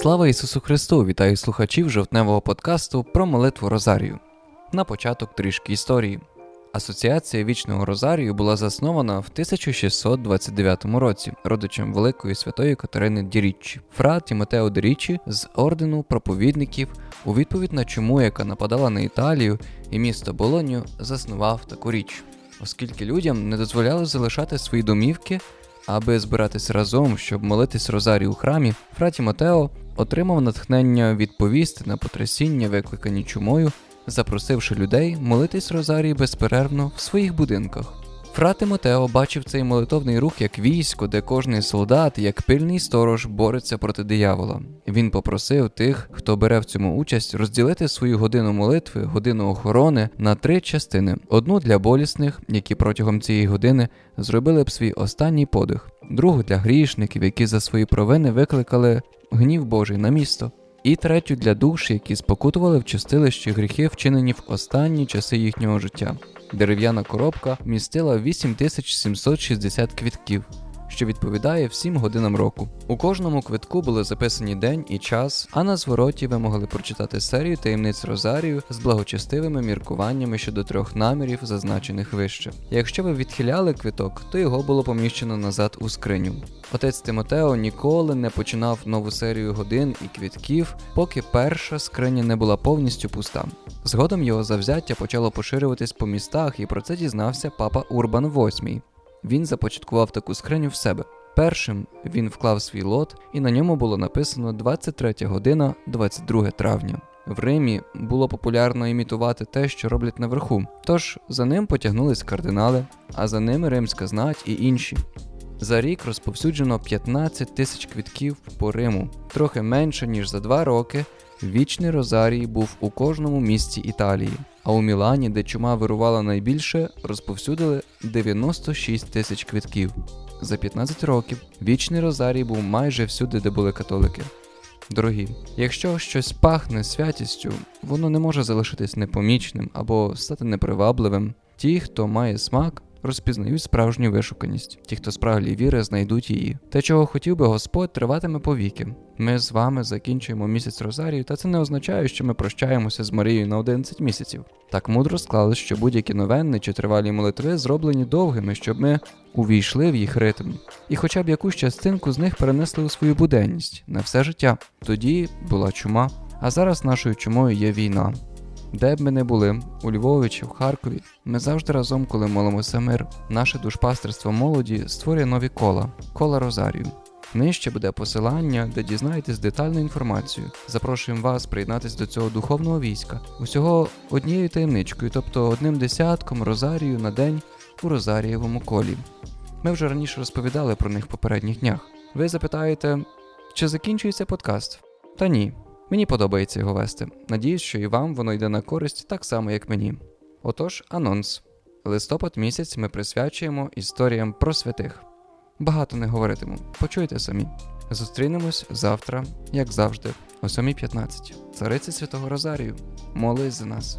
Слава Ісусу Христу! Вітаю слухачів жовтневого подкасту про молитву Розарію. На початок трішки історії. Асоціація вічного Розарію була заснована в 1629 році родичем Великої святої Катерини Діріччі. Фра Тімотео Діріччі з ордену проповідників у відповідь на чуму, яка нападала на Італію і місто Болоню, заснував таку річ, оскільки людям не дозволяли залишати свої домівки, аби збиратись разом, щоб молитись Розарі у храмі, Фра Тімотео отримав натхнення відповісти на потрясіння, викликані чумою, запросивши людей молитись Розарії безперервно в своїх будинках. Фра Тимотео бачив цей молитовний рух як військо, де кожний солдат, як пильний сторож, бореться проти диявола. Він попросив тих, хто бере в цьому участь, розділити свою годину молитви, годину охорони на три частини: одну для болісних, які протягом цієї години зробили б свій останній подих, другу для грішників, які за свої провини викликали гнів Божий на місто. І третю для душ, які спокутували в чистилищі гріхи, вчинені в останні часи їхнього життя. Дерев'яна коробка містила 8760 квітків, що відповідає всім годинам року. У кожному квитку були записані день і час, а на звороті ви могли прочитати серію таємниць Розарію з благочестивими міркуваннями щодо трьох намірів, зазначених вище. Якщо ви відхиляли квиток, то його було поміщено назад у скриню. Отець Тимотео ніколи не починав нову серію годин і квітків, поки перша скриня не була повністю пуста. Згодом його завзяття почало поширюватись по містах, і про це дізнався папа Урбан VIII. Він започаткував таку скриню в себе. Першим він вклав свій лот, і на ньому було написано 23 година, 22 травня. В Римі було популярно імітувати те, що роблять наверху. Тож за ним потягнулись кардинали, а за ними римська знать і інші. За рік розповсюджено 15 тисяч квітків по Риму, трохи менше ніж за два роки. Вічний Розарій був у кожному місті Італії, а у Мілані, де чума вирувала найбільше, розповсюдили 96 тисяч квітків. За 15 років вічний Розарій був майже всюди, де були католики. Дорогі, якщо щось пахне святістю, воно не може залишитись непомічним або стати непривабливим. Ті, хто має смак, розпізнають справжню вишуканість. Ті, хто справді віри, знайдуть її. Те, чого хотів би Господь, триватиме повіки. Ми з вами закінчуємо місяць Розарію, та це не означає, що ми прощаємося з Марією на 11 місяців. Так мудро склалось, що будь-які новенни чи тривалі молитви зроблені довгими, щоб ми увійшли в їх ритм. І хоча б якусь частинку з них перенесли у свою буденність на все життя. Тоді була чума, а зараз нашою чумою є війна. Де б ми не були, у Львові чи в Харкові, ми завжди разом, коли молимося мир. Наше душпастерство молоді створює нові кола, кола Розарію. Нижче буде посилання, де дізнаєтесь детальну інформацію. Запрошуємо вас приєднатись до цього духовного війська. Усього однією таємничкою, тобто одним десятком Розарію на день у Розарієвому колі. Ми вже раніше розповідали про них в попередніх днях. Ви запитаєте, чи закінчується подкаст? Та ні. Мені подобається його вести. Надіюсь, що і вам воно йде на користь так само, як мені. Отож, анонс. Листопад місяць ми присвячуємо історіям про святих. Багато не говоритиму, почуйте самі. Зустрінемось завтра, як завжди, о 7.15. Цариці Святого Розарію. Молись за нас.